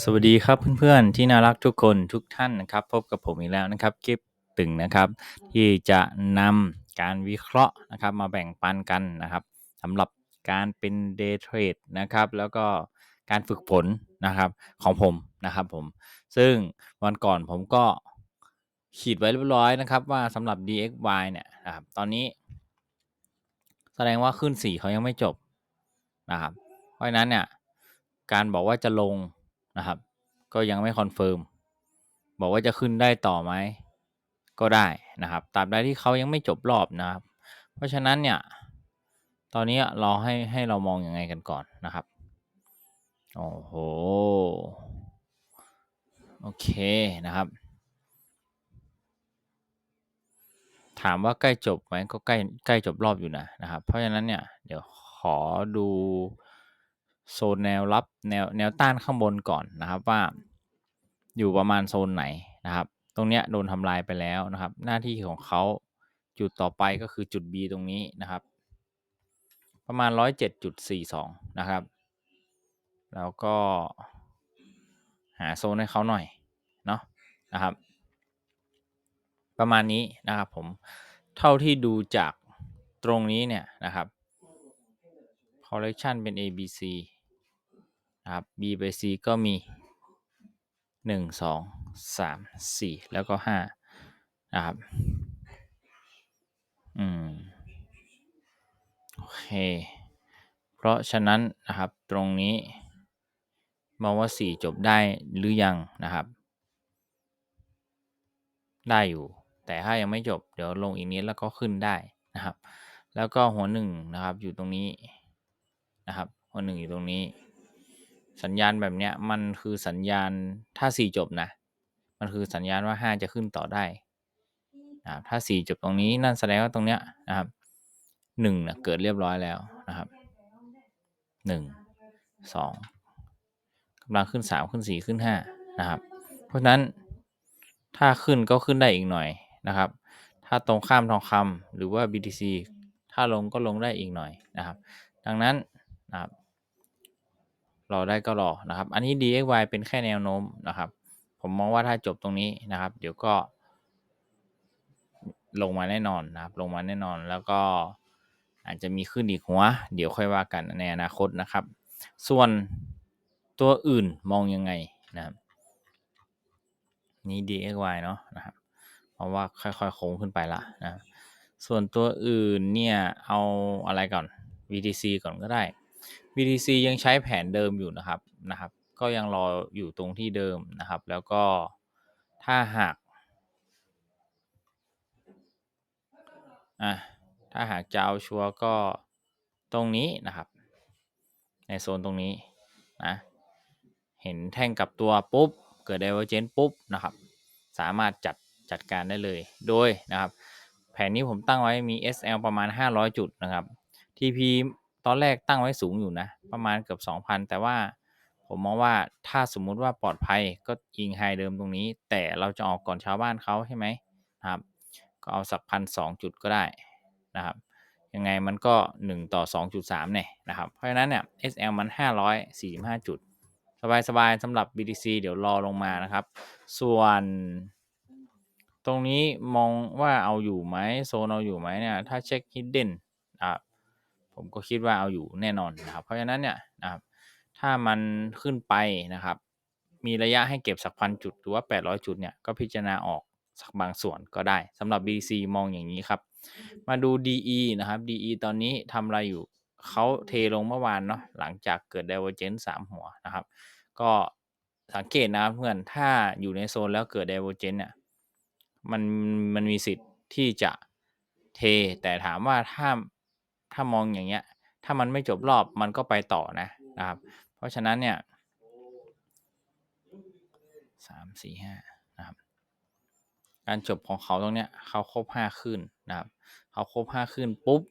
สวัสดีครับเพื่อนๆที่น่ารักทุกคนทุกท่านนะครับ พบกับผมอีกแล้วนะครับกิฟตึงนะครับ ที่จะนำการวิเคราะห์นะครับมาแบ่งปันกันนะครับสำหรับการเป็นเดย์เทรดนะครับ แล้วก็การฝึกฝนนะครับของผมนะครับผม ซึ่งวันก่อนผมก็ขีดไว้เรียบร้อยนะครับว่าสำหรับ DXY เนี่ยนะครับตอนนี้ แสดงว่าขึ้นสีเขายังไม่จบนะครับ เพราะฉะนั้นเนี่ยการบอกว่าจะลง นะครับ ก็ยังไม่คอนเฟิร์มบอกว่าจะขึ้นได้ต่อไหมก็ได้นะครับตราบใดที่เขายังไม่จบรอบนะครับ เพราะฉะนั้นเนี่ยตอนนี้เราให้ให้เรามองอยังไงกันก่อนนะครับโอ้โหโอเคนะครับ ถามว่าใกล้จบไหมก็ใกล้ใกล้จบรอบอยู่นะนะครับ เพราะฉะนั้นเนี่ยเดี๋ยวขอดู โซนแนวรับแนวแนวต้านข้างบนก่อนนะครับว่า อยู่ประมาณโซนไหนนะครับ ตรงเนี้ยโดนทำลายไปแล้วนะครับ หน้าที่ของเขาจุดต่อไปก็คือจุด B ตรงนี้นะครับ ประมาณ 107.42 นะครับ แล้วก็หาโซนให้เขาหน่อยเนาะนะครับ ประมาณนี้นะครับผมเท่าที่ดูจากตรงนี้เนี่ยนะครับ collection เป็น A B C นะครับ B ไป C ก็มี 1 2 3 4 แล้วก็ 5 นะครับ อืม โอเค เพราะฉะนั้นนะครับตรงนี้มองว่า 4 จบได้หรือยังนะครับ ได้อยู่ แต่ถ้ายังไม่จบ เดี๋ยวลงอีกนิดแล้วก็ขึ้นได้นะครับ แล้วก็หัวหนึ่งนะครับอยู่ตรงนี้ นะครับหัวหนึ่งอยู่ตรงนี้ สัญญาณแบบเนี้ยมันคือสัญญาณถ้า4จบนะ มันคือสัญญาณว่า5จะขึ้นต่อได้นะครับถ้า4จบตรงนี้นั่นแสดงว่าตรงเนี้ยนะครับ1นะเกิดเรียบร้อยแล้วนะครับ1 2กำลังขึ้น3ขึ้น4ขึ้น5นะครับ เพราะฉะนั้นถ้าขึ้นก็ขึ้นได้อีกหน่อยนะครับ ถ้าตรงข้ามทองคำหรือว่า BTC ถ้าลงก็ลงได้อีกหน่อยนะครับ ดังนั้น นะครับรอได้ก็รอนะครับ อันนี้ DXY เป็นแค่แนวโน้มนะครับ ผมมองว่าถ้าจบตรงนี้นะครับ เดี๋ยวก็ ลงมาแน่นอนนะครับ ลงมาแน่นอนแล้วก็อาจจะมีขึ้นอีกหัว เดี๋ยวค่อยว่ากันในอนาคตนะครับ ส่วนตัวอื่นมองยังไงนะครับ นี้ DXY เนาะนะครับ เพราะว่าค่อยๆโค้งขึ้นไปละนะ ส่วนตัวอื่นเนี่ย เอาอะไรก่อน VTC ก่อนก็ได้ VTC ยังใช้แผนเดิมอยู่นะครับนะครับ ก็ยังรออยู่ตรงที่เดิมนะครับ แล้วก็ถ้าหากอะถ้าหากจะเอาชัวร์ก็ตรงนี้นะครับ ในโซนตรงนี้นะเห็นแท่งกับตัวปุ๊บ เกิด divergence ปุ๊บนะครับ สามารถจัดจัดการได้เลยโดยนะครับ แผนนี้ผมตั้งไว้มี SL ประมาณ 500 จุดนะครับ TP ตอนแรกตั้งไว้สูงอยู่นะ ประมาณเกือบ 2,000 แต่ว่าผมมองว่าถ้าสมมุติว่าปลอดภัยก็ยิงไฮเดิมตรงนี้ แต่เราจะออกก่อนชาวบ้านเขาใช่ไหมครับ ก็เอาสักพันสองจุดก็ได้นะครับ ยังไงมันก็ 1 ต่อ 2.3 เนี่ยนะครับ เพราะฉะนั้นเนี่ย SL มัน 545 จุด สบายๆสำหรับ BTC เดี๋ยวรอลงมานะครับ ส่วนตรงนี้มองว่าเอาอยู่ไหมโซนเอาอยู่ไหมเนี่ย ถ้าเช็ค hidden อะ ผมก็คิดว่าเอาอยู่แน่นอนนะครับ เพราะฉะนั้นเนี่ยนะครับ ถ้ามันขึ้นไปนะครับ มีระยะให้เก็บสักพันจุดหรือว่า 800 จุดเนี่ยก็พิจารณาออกสักบางส่วนก็ได้สำหรับ BC มองอย่างนี้ครับ มาดู DE นะครับ DE ตอนนี้ทำอะไรอยู่เขาเทลงเมื่อวานเนาะหลังจากเกิด divergence 3 หัวนะครับ ก็สังเกตนะครับเพื่อนถ้าอยู่ในโซนแล้วเกิด divergence เนี่ยมันมันมีสิทธิ์ที่จะเท แต่ถามว่าถ้า ถ้ามองอย่างเงี้ย ถ้ามันไม่จบรอบมันก็ไปต่อนะนะครับ เพราะฉะนั้นเนี่ยสามสี่ห้านะครับ การจบของเขาตรงเนี้ยเขาครบห้าขึ้นนะครับ เขาครบห้าขึ้นปุ๊บ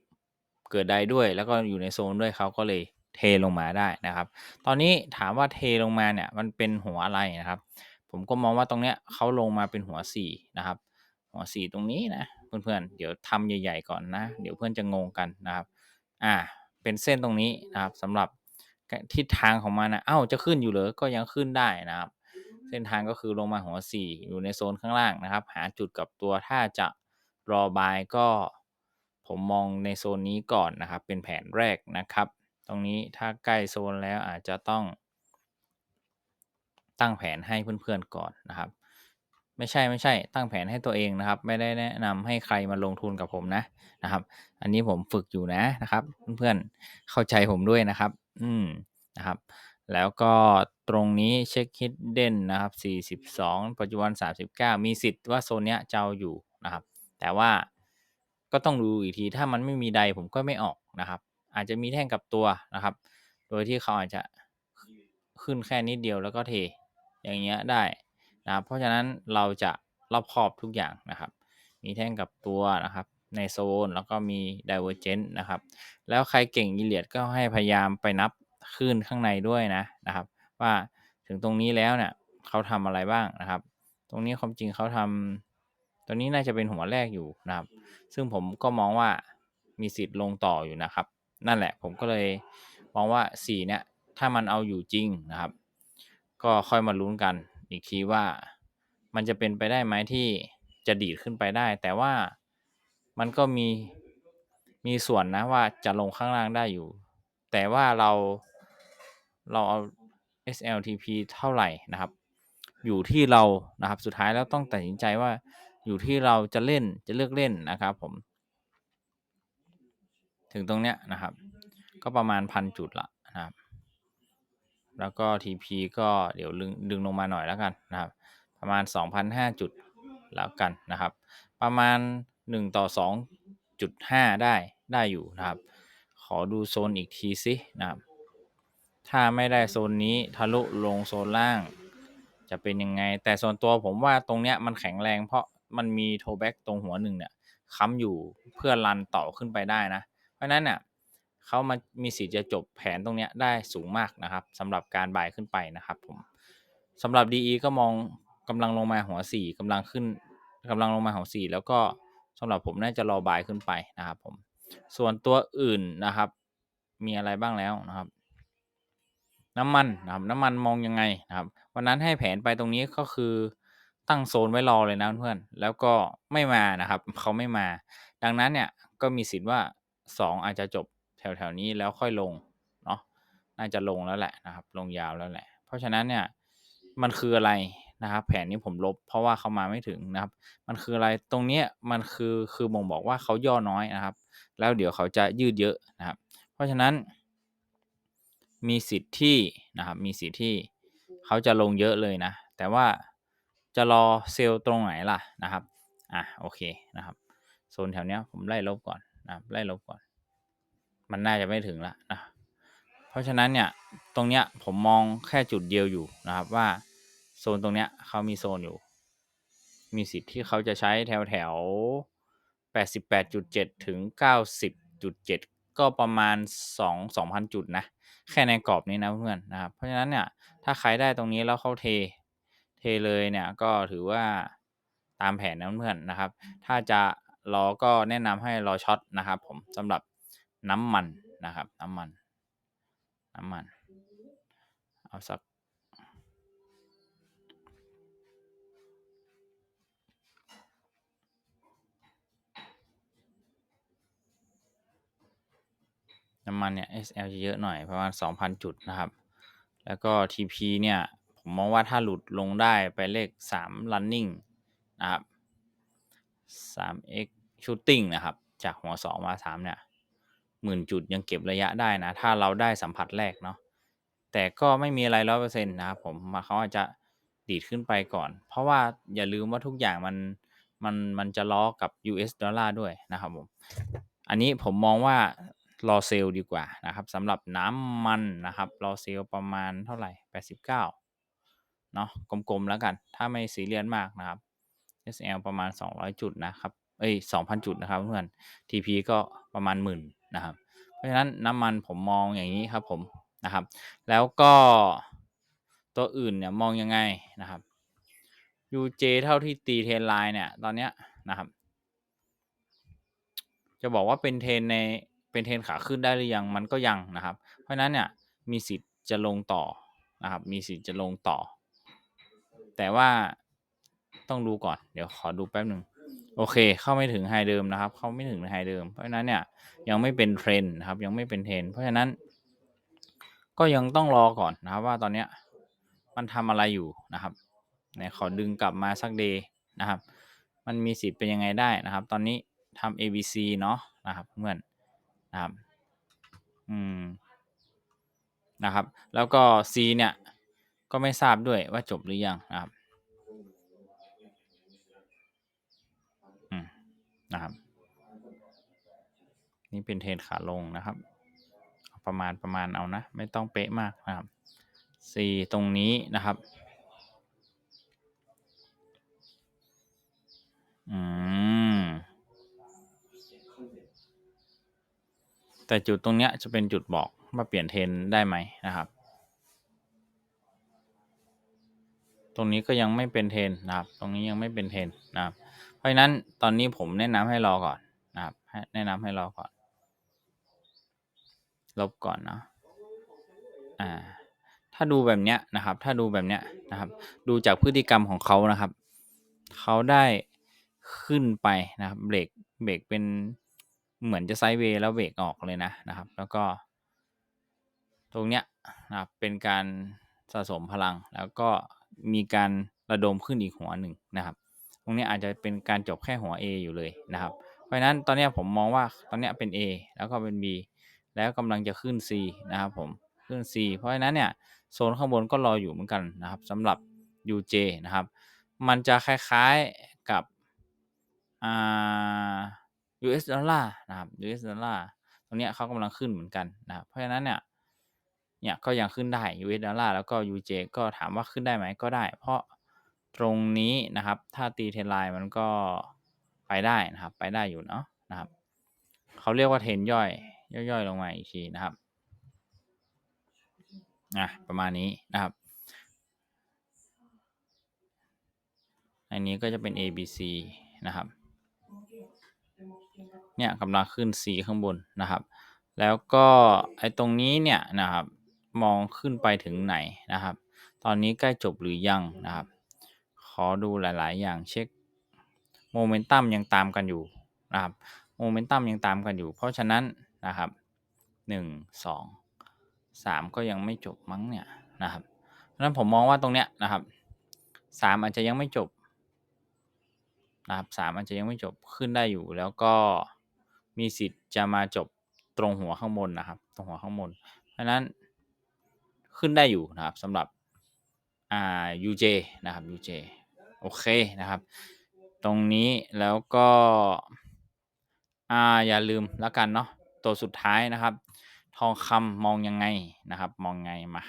เกิดใดด้วย แล้วก็อยู่ในโซนด้วยเขาก็เลยเทลงมาได้นะครับ ตอนนี้ถามว่าเทลงมาเนี่ยมันเป็นหัวอะไรนะครับ ผมก็มองว่าตรงเนี้ยเขาลงมาเป็นหัวสี่นะครับ หัวสี่ตรงนี้นะเพื่อนๆเดี๋ยวทำใหญ่ ๆ ก่อนนะ เดี๋ยวเพื่อนจะงงกันนะครับ อ่า เป็นเส้นตรงนี้นะครับสำหรับทิศทางของมันนะเอ้าจะขึ้นอยู่เหรอก็ยังขึ้นได้นะครับ เส้นทางก็คือลงมาหัว4อยู่ในโซนข้างล่างนะครับ หาจุดกับตัวถ้าจะรอบายก็ ผมมองในโซนนี้ก่อนนะครับ เป็นแผนแรกนะครับ ตรงนี้ถ้าใกล้โซนแล้วอาจจะต้อง ตั้งแผนให้เพื่อนๆก่อนนะครับ ไม่ใช่ไม่ใช่ตั้งแผนให้ตัวเองนะครับ ไม่ได้แนะนำให้ใครมาลงทุนกับผมนะนะครับ อันนี้ผมฝึกอยู่นะนะครับ เพื่อนๆเข้าใจผมด้วยนะครับ อืมนะครับ แล้วก็ตรงนี้เช็คฮิดเด้นนะครับ 42 ปัจจุบัน 39 มีสิทธิ์ว่าโซนเนี้ยจะเอาอยู่นะครับ แต่ว่าก็ต้องดูอีกทีถ้ามันไม่มีใดผมก็ไม่ออกนะครับ อาจจะมีแท่งกับตัวนะครับ โดยที่เขาอาจจะขึ้นแค่นิดเดียวแล้วก็เทอย่างเงี้ยได้ นะครับเพราะฉะนั้นเราจะรอบครอบทุกอย่างนะครับ มีแท่งกับตัวนะครับในโซนแล้วก็มี divergent นะครับ แล้วใครเก่งอีเลียดก็ให้พยายามไปนับขึ้นข้างในด้วยนะนะครับ ว่าถึงตรงนี้แล้วเนี่ยเขาทำอะไรบ้างนะครับ ตรงนี้ความจริงเขาทำตรงนี้น่าจะเป็นหัวแรกอยู่นะครับ ซึ่งผมก็มองว่ามีสิทธิ์ลงต่ออยู่นะครับ นั่นแหละผมก็เลยมองว่า 4 เนี่ย ถ้ามันเอาอยู่จริงนะครับ ก็ค่อยมาลุ้นกัน อีกทีว่ามันจะเป็นไปได้ไหมที่จะดีดขึ้นไปได้ แต่ว่ามันก็มีมีส่วนนะว่าจะลงข้างล่างได้อยู่ แต่ว่าเราเราเอา SLTP เท่าไหร่นะครับ อยู่ที่เรานะครับสุดท้ายแล้วต้องตัดสินใจว่าอยู่ที่เราจะเล่นจะเลือกเล่นนะครับผม ถึงตรงเนี้ยนะครับ ก็ประมาณพันจุดละ แล้วก็ TP ก็เดี๋ยวดึงดึงลงมาหน่อยแล้วกันนะครับ ประมาณ 2,005 จุดแล้วกันนะครับ ประมาณ 1 ต่อ 2.5 ได้ได้อยู่นะครับ ขอดูโซนอีกทีสินะครับ ถ้าไม่ได้โซนนี้ทะลุลงโซนล่าง จะเป็นยังไง แต่ส่วนตัวผมว่าตรงเนี้ยมันแข็งแรงเพราะมันมีโทแบ็กตรงหัวหนึ่งเนี่ยค้ำอยู่เพื่อรันต่อขึ้นไปได้นะ เพราะนั้นเนี่ย เขามามีสิทธิ์จะจบแผนตรงเนี้ยได้สูงมากนะครับสำหรับการบายขึ้นไปนะครับผมสำหรับ DE ก็มองกำลังลงมาหัว4กำลังขึ้นกำลังลงมาหัว4แล้วก็สำหรับผมน่าจะรอบายขึ้นไปนะครับผมส่วนตัวอื่นนะครับ มีอะไรบ้างแล้วนะครับ น้ำมันนะครับน้ำมันมองยังไงนะครับ วันนั้นให้แผนไปตรงนี้ก็คือตั้งโซนไว้รอเลยนะเพื่อนแล้วก็ไม่มานะครับเขาไม่มา ดังนั้นเนี่ยก็มีสิทธิ์ว่า 2 อาจจะจบ แถวๆนี้แล้วค่อยลงเนาะน่าจะลงแล้วแหละนะครับ ลงยาวแล้วแหละ เพราะฉะนั้นเนี่ยมันคืออะไรนะครับ แผนนี้ผมลบเพราะว่าเขามาไม่ถึงนะครับ มันคืออะไรตรงเนี้ยมันคือคือบ่งบอกว่าเขาย่อน้อยนะครับ แล้วเดี๋ยวเขาจะยืดเยอะนะครับ เพราะฉะนั้น มีสิทธิ์ที่นะครับ มีสิทธิ์ที่เขาจะลงเยอะเลยนะ แต่ว่าจะรอเซลล์ตรงไหนล่ะนะครับ อะโอเคนะครับโซนแถวเนี้ยผมไล่ลบก่อนนะครับไล่ลบก่อน มันน่าจะไม่ถึงละนะเพราะฉะนั้นเนี่ยตรงเนี้ยผมมองแค่จุดเดียวอยู่นะครับว่าโซนตรงเนี้ยเขามีโซนอยู่ มีสิทธิ์ที่เขาจะใช้แถวแถว88.7 ถึง 90.7 ก็ประมาณ 2 2,000 จุดนะ แค่ในกรอบนี้นะเพื่อนนะครับ เพราะฉะนั้นเนี่ยถ้าใครได้ตรงนี้แล้วเขาเท เทเลยเนี่ยก็ถือว่าตามแผนนะเพื่อนนะครับ ถ้าจะรอก็แนะนำให้รอช็อตนะครับผมสำหรับ น้ำมันนะครับ น้ำมัน น้ำมัน เอาสักน้ำมันเนี่ย SL จะเยอะหน่อยประมาณ 2,000 จุดนะครับ แล้วก็ TP เนี่ย ผมมองว่าถ้าหลุดลงได้ไปเลข 3 running นะครับ 3x shooting นะครับ จากหัว 2 มา 3 เนี่ย หมื่นจุดยังเก็บระยะได้นะ ถ้าเราได้สัมผัสแรกเนาะแต่ก็ไม่มีอะไรร้อยเปอร์เซ็นต์นะครับผมมาเขาอาจจะดีดขึ้นไปก่อน เพราะว่าอย่าลืมว่าทุกอย่างมันมันมันจะล้อกับ US ดอลลาร์ด้วยนะครับผมอันนี้ผมมองว่ารอเซลล์ดีกว่านะครับสำหรับน้ำมันนะครับรอเซลล์ประมาณเท่าไหร่ 89เนาะกลมๆแล้วกัน ถ้าไม่ซีเรียสมากนะครับ SL ประมาณ 200 จุดนะครับ เอ้ย 2,000 จุดนะครับเพื่อน TP ก็ประมาณหมื่น นะครับ เพราะฉะนั้นน้ำมันผมมองอย่างนี้ครับผมนะครับ แล้วก็ตัวอื่นเนี่ยมองยังไงนะครับ UJ เท่าที่ตีเทรนไลน์เนี่ยตอนเนี้ยนะครับ จะบอกว่าเป็นเทรนในเป็นเทรนขาขึ้นได้หรือยังมันก็ยังนะครับ เพราะฉะนั้นเนี่ยมีสิทธิ์จะลงต่อนะครับ มีสิทธิ์จะลงต่อ แต่ว่าต้องดูก่อน เดี๋ยวขอดูแป๊บหนึ่ง โอเค เข้าไม่ถึงไฮเดิมนะครับ เข้าไม่ถึงไฮเดิม เพราะฉะนั้นเนี่ยยังไม่เป็นเทรนนะครับ ยังไม่เป็นเทรนเพราะฉะนั้น ก็ยังต้องรอก่อนนะครับ ว่าตอนเนี้ยมันทำอะไรอยู่นะครับไหนขอดึงกลับมาสักเดย์นะครับ มันมีสิทธิ์เป็นยังไงได้นะครับ ตอนนี้ทำ ABC เนาะนะครับเพื่อนนะครับ อืมนะครับ แล้วก็ C เนี่ย ก็ไม่ทราบด้วยว่าจบหรือยังนะครับ อืม นะครับนี่เป็นเทรนขาลงนะครับ ประมาณประมาณเอานะ ไม่ต้องเป๊ะมากนะครับ C ตรงนี้นะครับอืมแต่จุดตรงเนี้ยจะเป็นจุดบอกว่าเปลี่ยนเทรนได้ไหมนะครับ ตรงนี้ก็ยังไม่เป็นเทรนนะครับ ตรงนี้ยังไม่เป็นเทรนนะครับ เพราะฉะนั้นตอนนี้ผมแนะนำให้รอก่อนนะครับแนะนำให้รอก่อน ลบก่อนเนาะอ่า ถ้าดูแบบเนี้ยนะครับ ถ้าดูแบบเนี้ยนะครับ ดูจากพฤติกรรมของเขานะครับเขาได้ขึ้นไปนะครับเบรกเบรกเป็นเหมือนจะไซด์เวย์แล้วเบรกออกเลยนะนะครับ แล้วก็ ตรงเนี้ยนะครับเป็นการสะสมพลังแล้วก็มีการระดมขึ้นอีกหัวหนึ่งนะครับ รงนี้อาจจะเป็นการจบแค่หัว A อยู่เลยนะครับ เพราะฉะนั้นตอนนี้ผมมองว่าตอนนี้เป็น A แล้วก็เป็น B แล้วกำลังจะขึ้น C นะครับผมขึ้น C เพราะฉะนั้นเนี่ยโซนข้างบนก็รออยู่เหมือนกันนะครับสำหรับ UJ นะครับ มันจะคล้ายๆกับอ่า US ดอลลาร์นะครับ US ดอลลาร์ตรงนี้เขากำลังขึ้นเหมือนกันนะครับ เพราะฉะนั้นเนี่ยเนี่ยก็ยังขึ้นได้ US ดอลลาร์แล้วก็ UJ ก็ถามว่าขึ้นได้ไหมก็ได้ เพราะ ตรงนี้นะครับ ถ้าตีเทนไลน์มันก็ไปได้นะครับ ไปได้อยู่เนาะนะครับเขาเรียกว่าเทนย่อย ย่อยๆลงมาอีกทีนะครับอะประมาณนี้นะครับอันนี้ก็จะเป็น A B C นะครับ เนี่ยกำลังขึ้น C ข้างบนนะครับ แล้วก็ไอ้ตรงนี้เนี่ยนะครับ มองขึ้นไปถึงไหนนะครับ ตอนนี้ใกล้จบหรือยังนะครับ ขอดูหลาย ๆ อย่างเช็คโมเมนตัมยังตามกันอยู่นะครับโมเมนตัมยังตามกันอยู่ เพราะฉะนั้นนะครับหนึ่งสองสามก็ยังไม่จบมั้งเนี่ยนะครับเพราะนั้นผมมองว่าตรงเนี้ยนะครับสามอาจจะยังไม่จบนะครับสามอาจจะยังไม่จบขึ้นได้อยู่ แล้วก็มีสิทธิ์จะมาจบตรงหัวข้างบนนะครับ ตรงหัวข้างบน เพราะนั้นขึ้นได้อยู่นะครับสำหรับอ่า UJ นะครับ UJ โอเคนะครับ ตรงนี้แล้วก็อ่าอย่าลืมแล้วกันเนาะตัวสุดท้ายนะครับ ทองคำมองยังไงนะครับ มองไงมา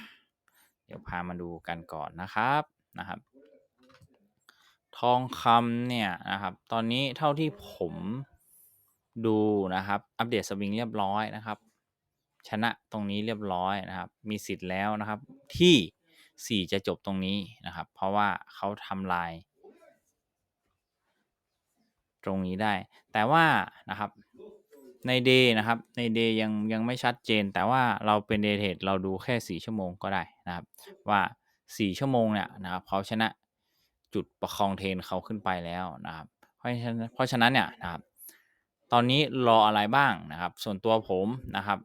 เดี๋ยวพามาดูกันก่อนนะครับนะครับ ทองคำเนี่ยนะครับ ตอนนี้เท่าที่ผมดูนะครับ อัปเดตสวิงเรียบร้อยนะครับ ชนะตรงนี้เรียบร้อยนะครับ มีสิทธิ์แล้วนะครับที่ 4 จะจบตรงนี้นะครับ เพราะว่าเขาทำลาย ตรงนี้ได้ แต่ว่านะครับในเดย์นะครับในเดย์ยังยังไม่ชัดเจน แต่ว่าเราเป็นเดย์เทรดเราดูแค่ 4 ชั่วโมงก็ได้นะครับ ว่า 4 ชั่วโมงเนี่ยนะครับเขาชนะจุดประคองเทรนเขาขึ้นไปแล้วนะครับ เพราะฉะนั้นเพราะฉะนั้นเนี่ยนะครับ ตอนนี้รออะไรบ้างนะครับ ส่วนตัวผมนะครับ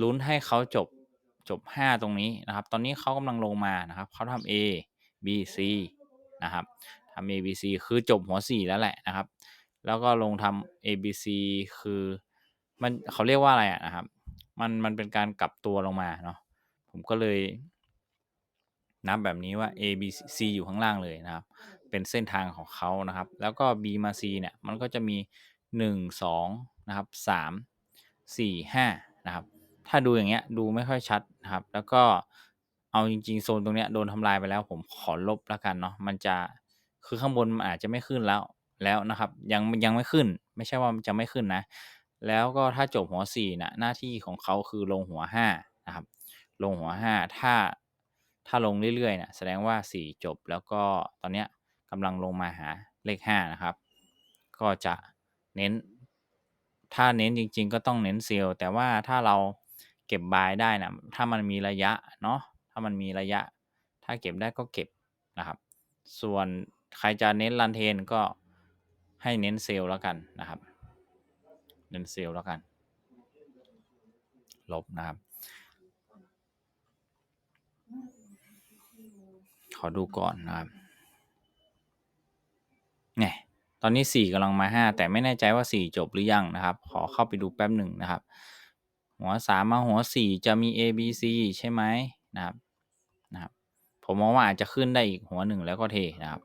ลุ้นให้เขาจบ จบ 5 ตรงนี้นะครับ ตอนนี้เขากำลังลงมานะครับเขาทำ A B C นะครับทำ A B C คือจบหัว 4 แล้วแหละนะครับ แล้วก็ลงทำ A B C คือมันเขาเรียกว่าอะไรอะนะครับ มันมันเป็นการกลับตัวลงมาเนาะผมก็เลยนับแบบนี้ว่า A B C อยู่ข้างล่างเลยนะครับ เป็นเส้นทางของเขานะครับ แล้วก็ B มา C เนี่ย มันก็จะมี 1 2 นะครับ 3 4 5 นะครับ ถ้าดูอย่างเงี้ย ดูไม่ค่อยชัดนะครับ แล้วก็เอาจริง ๆ โซนตรงเนี้ยโดนทำลายไปแล้ว ผมขอลบแล้วกันเนาะ มันจะคือข้างบนมันอาจจะไม่ขึ้นแล้วแล้วนะครับ ยังยังไม่ขึ้น ไม่ใช่ว่ามันจะไม่ขึ้นนะ แล้วก็ถ้าจบหัว4นะหน้าที่ของเขาคือลงหัว5นะครับ ลงหัว 5 ถ้าถ้าลงเรื่อยๆเนี่ยแสดงว่า 4 จบแล้วก็ตอนเนี้ยกำลังลงมาหาเลข 5 นะครับ ก็จะเน้น ถ้าเน้นจริง ๆ ก็ต้องเน้นเซลล์แต่ว่าถ้าเรา เก็บบายได้นะถ้ามันมีระยะเนาะถ้ามันมีระยะ ถ้าเก็บได้ก็เก็บนะครับ ส่วนใครจะเน้นรันเทนก็ให้เน้นเซลล์แล้วกันนะครับ เน้นเซลล์แล้วกัน ลบนะครับ ขอดูก่อนนะครับเนี่ยตอนนี้สี่กำลังมาห้าแต่ไม่แน่ใจว่าสี่จบหรือยังนะครับ ขอเข้าไปดูแป๊บหนึ่งนะครับ หัวสามมาหัวสี่จะมี A B C ใช่ไหมนะครับนะครับ ผมมองว่าอาจจะขึ้นได้อีกหัวหนึ่งแล้วก็เทนะครับ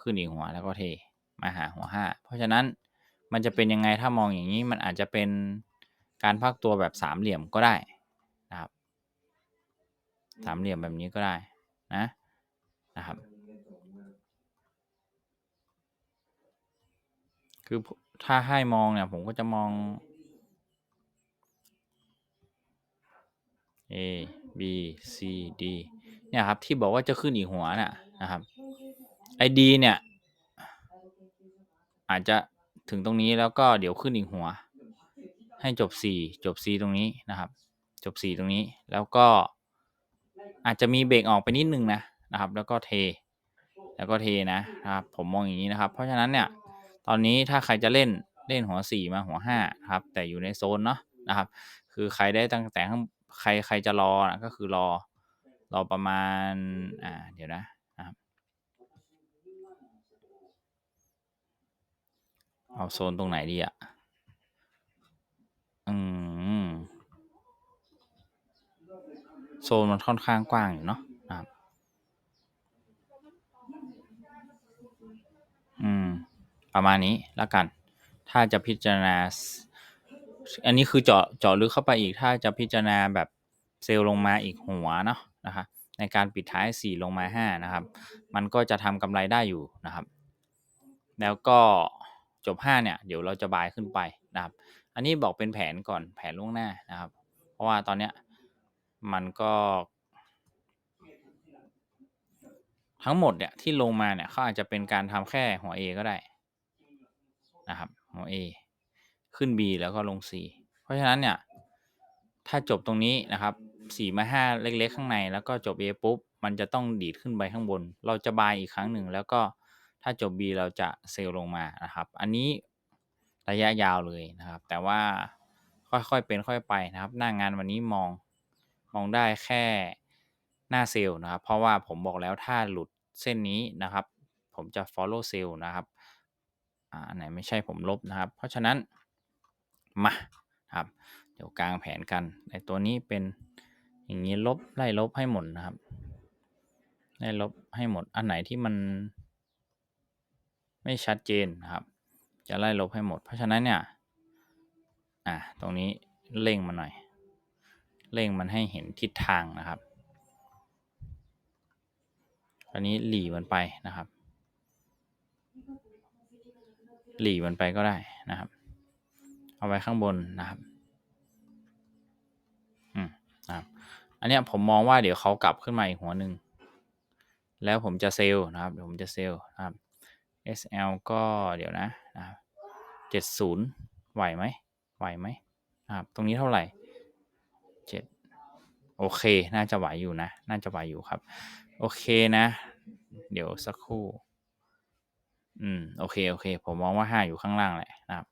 ขึ้นอีกหัวแล้วก็เทมาหาหัวห้าเพราะฉะนั้นมันจะเป็นยังไงถ้ามองอย่างนี้มันอาจจะเป็นการพักตัวแบบสามเหลี่ยมก็ได้นะครับสามเหลี่ยมแบบนี้ก็ได้นะนะครับคือถ้าให้มองเนี่ยผมก็จะมอง A B C D เนี่ยครับ ที่บอกว่าจะขึ้นอีกหัวน่ะนะครับไอดีเนี่ย อาจจะถึงตรงนี้แล้วก็เดี๋ยวขึ้นอีกหัว ให้จบ 4 จบ C ตรงนี้นะครับ จบ 4 ตรงนี้แล้วก็อาจจะมีเบรกออกไปนิดนึงนะนะครับ แล้วก็เท แล้วก็เทนะนะครับ ผมมองอย่างนี้นะครับ เพราะฉะนั้นเนี่ย ตอนนี้ถ้าใครจะเล่นเล่นหัว 4 มาหัว5ครับ แต่อยู่ในโซนเนาะนะครับ คือใครได้ตั้งแต่ข้าง ใครใครจะรอนะก็คือรอ รอประมาณ อ่า เดี๋ยวนะนะครับเอาโซนตรงไหนดีอะ อืม โซนมันค่อนข้างกว้างอยู่เนาะนะครับ อืม ประมาณนี้แล้วกัน ถ้าจะพิจารณา อันนี้คือเจาะเจาะลึกเข้าไปอีกถ้าจะพิจารณาแบบเซลล์ลงมาอีกหัวเนาะนะครับในการปิดท้าย 4 ลงมา 5 นะครับ มันก็จะทำกำไรได้อยู่นะครับ แล้วก็จบ 5 เนี่ย เดี๋ยวเราจะบายขึ้นไปนะครับ อันนี้บอกเป็นแผนก่อนแผนล่วงหน้านะครับ เพราะว่าตอนเนี้ยมันก็ ทั้งหมดเนี่ยที่ลงมาเนี่ยเขาอาจจะเป็นการทำแค่หัว A ก็ได้นะครับหัว A ขึ้น B แล้วก็ลง C เพราะฉะนั้นเนี่ย ถ้าจบตรงนี้นะครับ4มา5เล็ก ๆ ข้างในแล้วก็จบ A ปุ๊บ มันจะต้องดีดขึ้นไปข้างบน เราจะบายอีกครั้งหนึ่ง แล้วก็ถ้าจบ B เราจะเซลลงมานะครับ อันนี้ระยะยาวเลยนะครับ แต่ว่าค่อยๆเป็นค่อยไปนะครับ หน้างานวันนี้มองมองได้แค่หน้าเซลล์นะครับ เพราะว่าผมบอกแล้วถ้าหลุดเส้นนี้นะครับ ผมจะ follow sell นะครับ อ่าไหนไม่ใช่ผมลบนะครับ เพราะฉะนั้น มาครับเดี๋ยวกลางแผนกันในตัวนี้เป็นอย่างนี้ลบไล่ลบให้หมดนะครับไล่ลบให้หมดอันไหนที่มัน ไม่ชัดเจนนะครับ จะไล่ลบให้หมด เพราะฉะนั้นเนี่ยอะตรงนี้เร่งมาหน่อยเร่งมันให้เห็นทิศทางนะครับอันนี้หลีมันไปนะครับ หลีมันไปก็ได้นะครับ เอาไว้ข้างบนนะครับอืมนะครับอันนี้ผมมองว่าเดี๋ยวเขากลับขึ้นมาอีกหัวหนึ่งแล้วผมจะเซลล์นะครับเดี๋ยวผมจะเซลล์นะครับ SL ก็เดี๋ยวนะนะครับเจ็ดศูนย์ไหวไหมไหวไหมนะครับ ตรงนี้เท่าไหร่เจ็ดโอเค น่าจะไหวอยู่นะ น่าจะไหวอยู่ครับ โอเคนะ เดี๋ยวสักครู่ อืม โอเค โอเค ผมมองว่าห้าอยู่ข้างล่างแหละนะครับ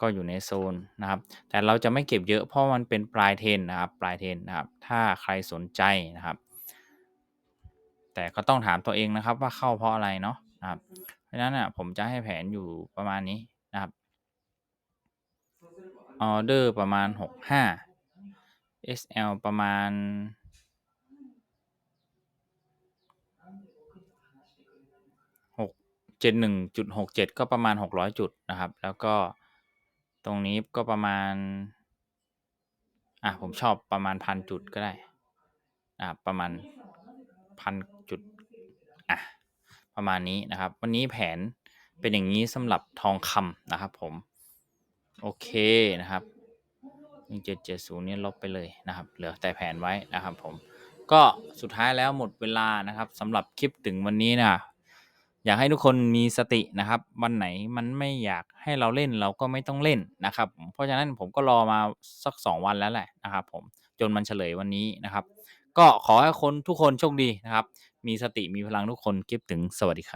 ก็อยู่ในโซนนะครับ แต่เราจะไม่เก็บเยอะเพราะมันเป็นปลายเทนนะครับ ปลายเทนนะครับ ถ้าใครสนใจนะครับ แต่ก็ต้องถามตัวเองนะครับว่าเข้าเพราะอะไรเนาะนะครับ เพราะฉะนั้นอะผมจะให้แผนอยู่ประมาณนี้นะครับ ออเดอร์ประมาณหกห้า SL ประมาณหกเจ็ดหนึ่งจุดหกเจ็ดก็ประมาณหกร้อยจุดนะครับ แล้วก็ ตรงนี้ก็ประมาณ อะผมชอบประมาณพันจุดก็ได้ อ่าประมาณพันจุด อะประมาณนี้นะครับ วันนี้แผนเป็นอย่างนี้สำหรับทองคำนะครับผม โอเคนะครับหนึ่งเจ็ดเจ็ดศูนย์นี่ลบไปเลยนะครับ เหลือแต่แผนไว้นะครับผม ก็สุดท้ายแล้วหมดเวลานะครับสำหรับคลิปถึงวันนี้นะ อยากให้ทุกคนมีสตินะครับ วันไหนมันไม่อยากให้เราเล่นเราก็ไม่ต้องเล่นนะครับ เพราะฉะนั้นผมก็รอมาสักสองวันแล้วแหละนะครับผมจนมันเฉลยวันนี้นะครับ ก็ขอให้คนทุกคนโชคดีนะครับ มีสติมีพลังทุกคนคิดถึงสวัสดีครับ